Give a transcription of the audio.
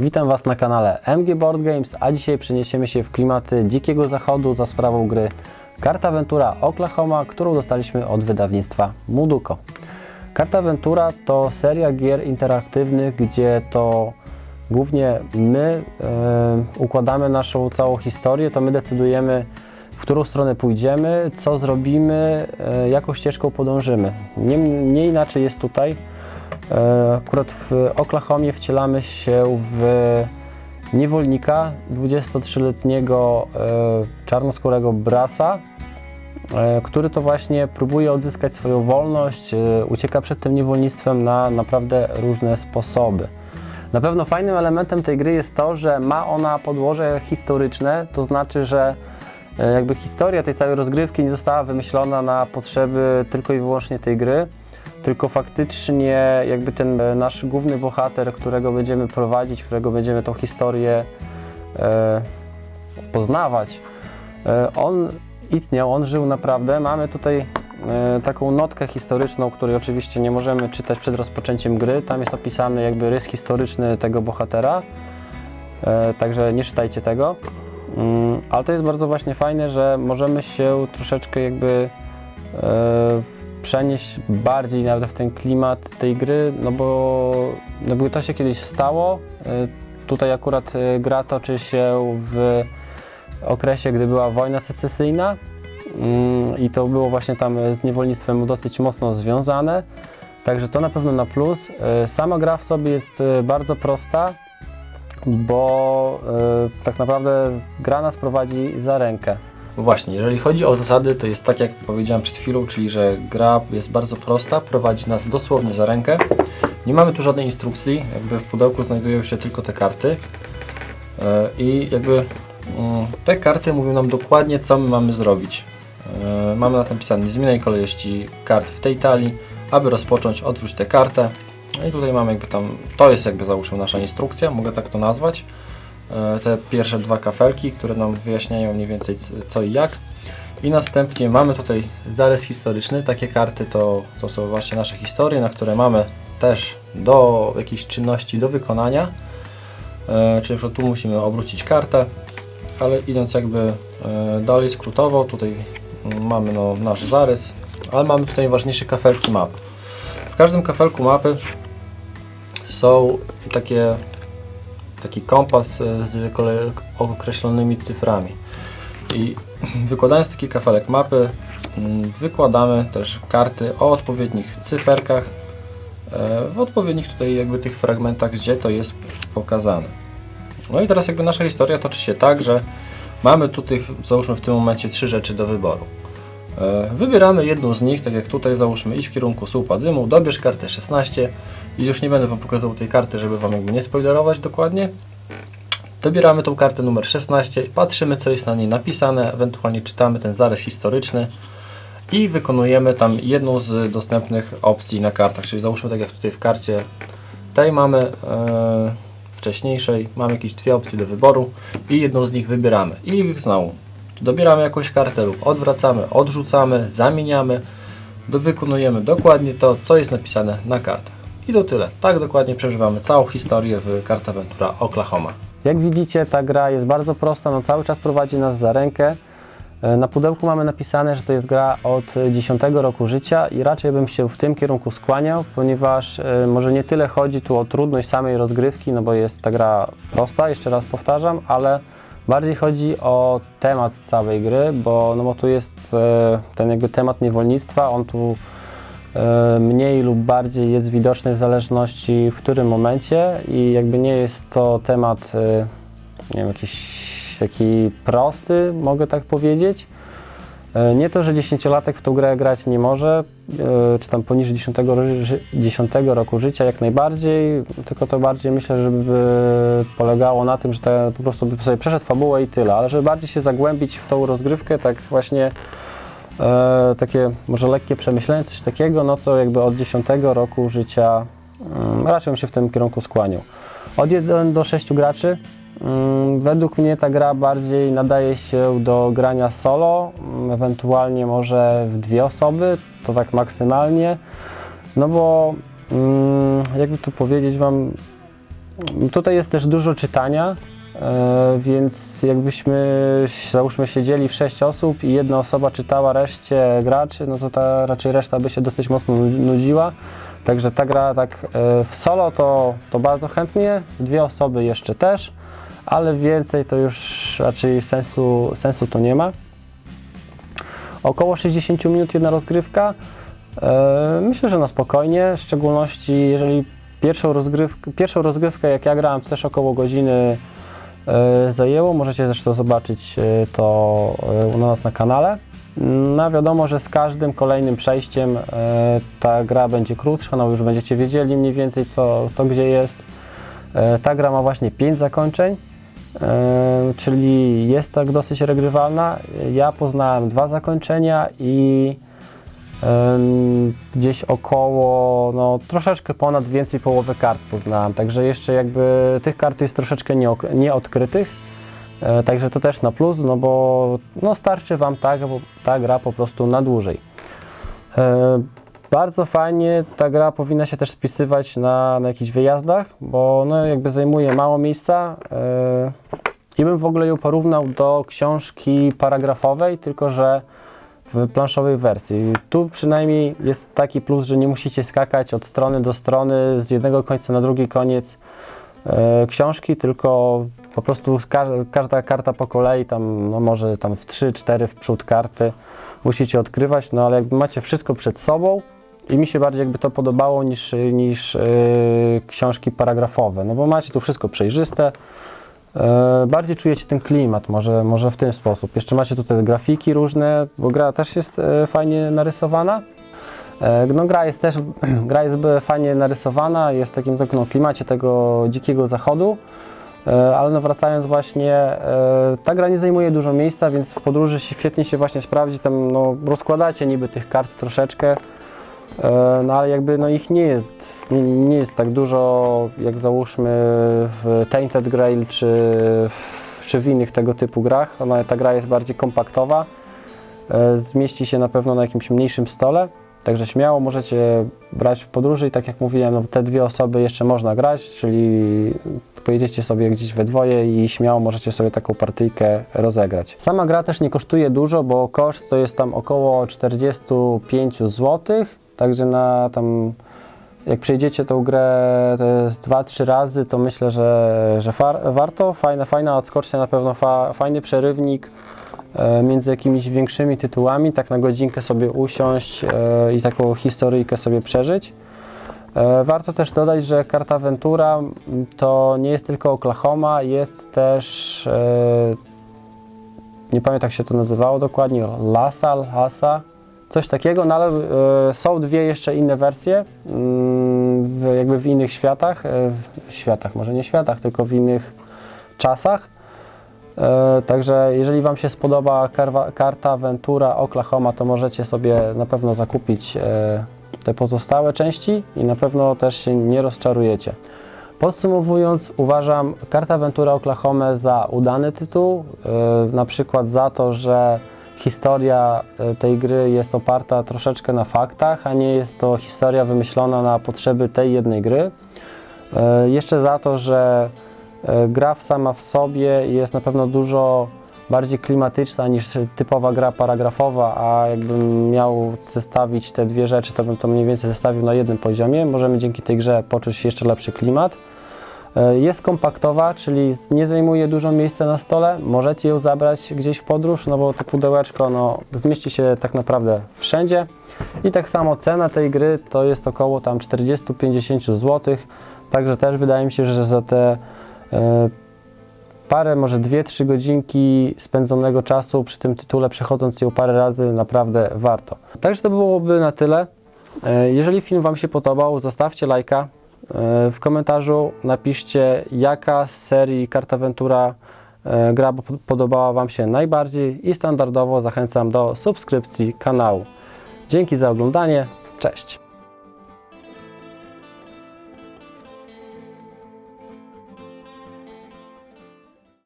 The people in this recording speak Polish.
Witam Was na kanale MG Board Games, a dzisiaj przeniesiemy się w klimaty dzikiego zachodu za sprawą gry Karta Ventura Oklahoma, którą dostaliśmy od wydawnictwa Muduko. Karta Ventura to seria gier interaktywnych, gdzie to głównie my e, układamy naszą całą historię, to my decydujemy, w którą stronę pójdziemy, co zrobimy, e, jaką ścieżką podążymy. Nie, nie inaczej jest tutaj. E, Akurat w Oklahomie wcielamy się w niewolnika, 23-letniego e, czarnoskórego brasa, e, który to właśnie próbuje odzyskać swoją wolność, ucieka przed tym niewolnictwem na naprawdę różne sposoby. Na pewno fajnym elementem tej gry jest to, że ma ona podłoże historyczne, to znaczy, że jakby historia tej całej rozgrywki nie została wymyślona na potrzeby tylko i wyłącznie tej gry, tylko faktycznie jakby ten nasz główny bohater, którego będziemy prowadzić, którego będziemy tą historię e, poznawać, e, on istniał, on żył naprawdę. Mamy tutaj e, taką notkę historyczną, której oczywiście nie możemy czytać przed rozpoczęciem gry. Tam jest opisany jakby rys historyczny tego bohatera, e, także nie czytajcie tego. Mm, Ale to jest bardzo właśnie fajne, że możemy się troszeczkę jakby e, przenieść bardziej nawet w ten klimat tej gry, no bo jakby to się kiedyś stało. E, Tutaj akurat e, gra toczy się w okresie, gdy była wojna secesyjna mm, i to było właśnie tam z niewolnictwem dosyć mocno związane. Także to na pewno na plus. E, Sama gra w sobie jest bardzo prosta, bo tak naprawdę gra nas prowadzi za rękę. Właśnie, jeżeli chodzi o zasady, to jest tak jak powiedziałem przed chwilą, czyli że gra jest bardzo prosta, prowadzi nas dosłownie za rękę. Nie mamy tu żadnej instrukcji, jakby w pudełku znajdują się tylko te karty. E, I jakby mm, te karty mówią nam dokładnie, co my mamy zrobić. E, Mamy na tym napisane, nie zmieniaj kolejności kart w tej talii. Aby rozpocząć, odwróć tę kartę. No I tutaj mamy jakby tam, to jest jakby załóżmy nasza instrukcja, mogę tak to nazwać. E, Te pierwsze dwa kafelki, które nam wyjaśniają mniej więcej co i jak. I następnie mamy tutaj zarys historyczny. Takie karty to, to są właśnie nasze historie, na które mamy też do jakichś czynności do wykonania. E, czyli tu musimy obrócić kartę, ale idąc jakby e, dalej skrótowo, tutaj mm, mamy no, nasz zarys, ale mamy tutaj najważniejsze kafelki map. W każdym kafelku mapy są takie, taki kompas e, z określonymi cyframi. I wykładając taki kafelek mapy, mm, wykładamy też karty o odpowiednich cyferkach, e, w odpowiednich tutaj jakby tych fragmentach, gdzie to jest pokazane. No i teraz jakby nasza historia toczy się tak, że mamy tutaj załóżmy w tym momencie trzy rzeczy do wyboru. E, Wybieramy jedną z nich, tak jak tutaj załóżmy idź w kierunku słupa dymu, dobierz kartę 16 i już nie będę Wam pokazywał tej karty, żeby Wam jakby nie spoilerować dokładnie. Dobieramy tą kartę numer 16, patrzymy co jest na niej napisane, ewentualnie czytamy ten zarys historyczny i wykonujemy tam jedną z dostępnych opcji na kartach, czyli załóżmy tak jak tutaj w karcie tej mamy e, wcześniejszej, mamy jakieś dwie opcje do wyboru i jedną z nich wybieramy. I znowu dobieramy jakąś kartę lub odwracamy, odrzucamy, zamieniamy, wykonujemy dokładnie to, co jest napisane na kartach. I to tyle. Tak dokładnie przeżywamy całą historię w Karta Ventura Oklahoma. Jak widzicie, ta gra jest bardzo prosta, no cały czas prowadzi nas za rękę. E, Na pudełku mamy napisane, że to jest gra od 10 roku życia i raczej bym się w tym kierunku skłaniał, ponieważ e, może nie tyle chodzi tu o trudność samej rozgrywki, no bo jest ta gra prosta, jeszcze raz powtarzam, ale bardziej chodzi o temat całej gry, bo, no bo tu jest e, ten jakby temat niewolnictwa, on tu e, mniej lub bardziej jest widoczny w zależności w którym momencie i jakby nie jest to temat e, nie wiem, jakiś taki prosty, mogę tak powiedzieć. Nie to, że dziesięciolatek w tą grę grać nie może, czy tam poniżej 10, ro- ży- 10 roku życia jak najbardziej, tylko to bardziej myślę, żeby polegało na tym, że te, po prostu by sobie przeszedł fabułę i tyle, ale żeby bardziej się zagłębić w tą rozgrywkę, tak właśnie e, takie może lekkie przemyślenie, coś takiego, no to jakby od 10 roku życia mm, raczej bym się w tym kierunku skłaniał. Od 1 do 6 graczy. Mm, Według mnie ta gra bardziej nadaje się do grania solo, mm, ewentualnie może w dwie osoby, to tak maksymalnie. No bo mm, jakby tu powiedzieć Wam, Tutaj jest też dużo czytania, e, więc jakbyśmy, załóżmy, siedzieli w sześć osób i jedna osoba czytała reszcie graczy, no to ta raczej reszta by się dosyć mocno nudziła. Także ta gra tak e, w solo to, to bardzo chętnie, dwie osoby jeszcze też, ale więcej to już raczej sensu, sensu to nie ma. Około 60 minut jedna rozgrywka. E, Myślę, że na spokojnie, w szczególności jeżeli pierwszą rozgrywkę, pierwszą rozgrywkę jak ja grałem, to też około godziny e, zajęło. Możecie zresztą zobaczyć e, to u nas na kanale. No wiadomo, że z każdym kolejnym przejściem ta gra będzie krótsza, no już będziecie wiedzieli mniej więcej co, co gdzie jest. Ta gra ma właśnie 5 zakończeń, czyli jest tak dosyć regrywalna. Ja poznałem dwa zakończenia i gdzieś około, no troszeczkę ponad więcej połowy kart poznałem, także jeszcze jakby tych kart jest troszeczkę nieok- nieodkrytych, e, także to też na plus, no bo no starczy Wam bo ta gra po prostu na dłużej. Bardzo fajnie ta gra powinna się też spisywać na, na jakichś wyjazdach, bo no jakby zajmuje mało miejsca e, i bym w ogóle ją porównał do książki paragrafowej, tylko że w planszowej wersji. Tu przynajmniej jest taki plus, że nie musicie skakać od strony do strony, z jednego końca na drugi koniec e, książki, tylko po prostu ka każda karta po kolei, tam no może tam w 3-4 w przód karty musicie odkrywać, no ale jakby macie wszystko przed sobą i mi się bardziej jakby to podobało niż, niż e, książki paragrafowe, no bo macie tu wszystko przejrzyste, E, Bardziej czujecie ten klimat, może, może w ten sposób. Jeszcze macie tutaj grafiki różne, bo gra też jest e, fajnie narysowana. No, gra jest też gra jest fajnie narysowana, jest w takim tak, no, klimacie tego dzikiego zachodu. Ale no wracając właśnie, ta gra nie zajmuje dużo miejsca, więc w podróży się świetnie się właśnie sprawdzi. Tam no, rozkładacie niby tych kart troszeczkę, No ale jakby no ich nie jest, nie, nie jest tak dużo jak załóżmy w Tainted Grail czy, w- czy w innych tego typu grach. Ona, ta gra jest bardziej kompaktowa, e, zmieści się na pewno na jakimś mniejszym stole, także śmiało możecie brać w podróży i tak jak mówiłem, no, te dwie osoby jeszcze można grać, czyli pojedziecie sobie gdzieś we dwoje i śmiało możecie sobie taką partyjkę rozegrać. Sama gra też nie kosztuje dużo, bo koszt to jest tam około 45 zł, także na tam jak przejdziecie tą grę te z 2-3 razy, to myślę, że, że far, warto. Fajna, fajna odskocznia, na pewno fa, fajny przerywnik e, między jakimiś większymi tytułami, tak na godzinkę sobie usiąść e, i taką historyjkę sobie przeżyć. E, Warto też dodać, że karta Ventura to nie jest tylko Oklahoma, jest też, e, nie pamiętam jak się to nazywało dokładnie, Lasal, Hasa, coś takiego, no ale e, są dwie jeszcze inne wersje, mm, w, jakby w innych światach, e, w światach, może nie światach, tylko w innych czasach. E, Także jeżeli Wam się spodoba karta Ventura Oklahoma, to możecie sobie na pewno zakupić te pozostałe części i na pewno też się nie rozczarujecie. Podsumowując, uważam karta Ventura Oklahoma za udany tytuł, na przykład za to, że historia e, tej gry jest oparta troszeczkę na faktach, a nie jest to historia wymyślona na potrzeby tej jednej gry. E, Jeszcze za to, że e, gra sama w sobie jest na pewno dużo bardziej klimatyczna niż typowa gra paragrafowa, a jakbym miał zestawić te dwie rzeczy, to bym to mniej więcej zestawił na jednym poziomie. Możemy dzięki tej grze poczuć jeszcze lepszy klimat. E, Jest kompaktowa, czyli nie zajmuje dużo miejsca na stole. Możecie ją zabrać gdzieś w podróż, no bo to pudełeczko no, zmieści się tak naprawdę wszędzie. I tak samo cena tej gry to jest około tam 40-50 zł. Także też wydaje mi się, że za te e, parę, może 2-3 godzinki spędzonego czasu przy tym tytule, przechodząc ją parę razy, naprawdę warto. Także to byłoby na tyle. E, Jeżeli film Wam się podobał, zostawcie lajka. E, W komentarzu napiszcie, jaka z serii Karta Ventura e, gra po- podobała Wam się najbardziej i standardowo zachęcam do subskrypcji kanału. Dzięki za oglądanie. Cześć!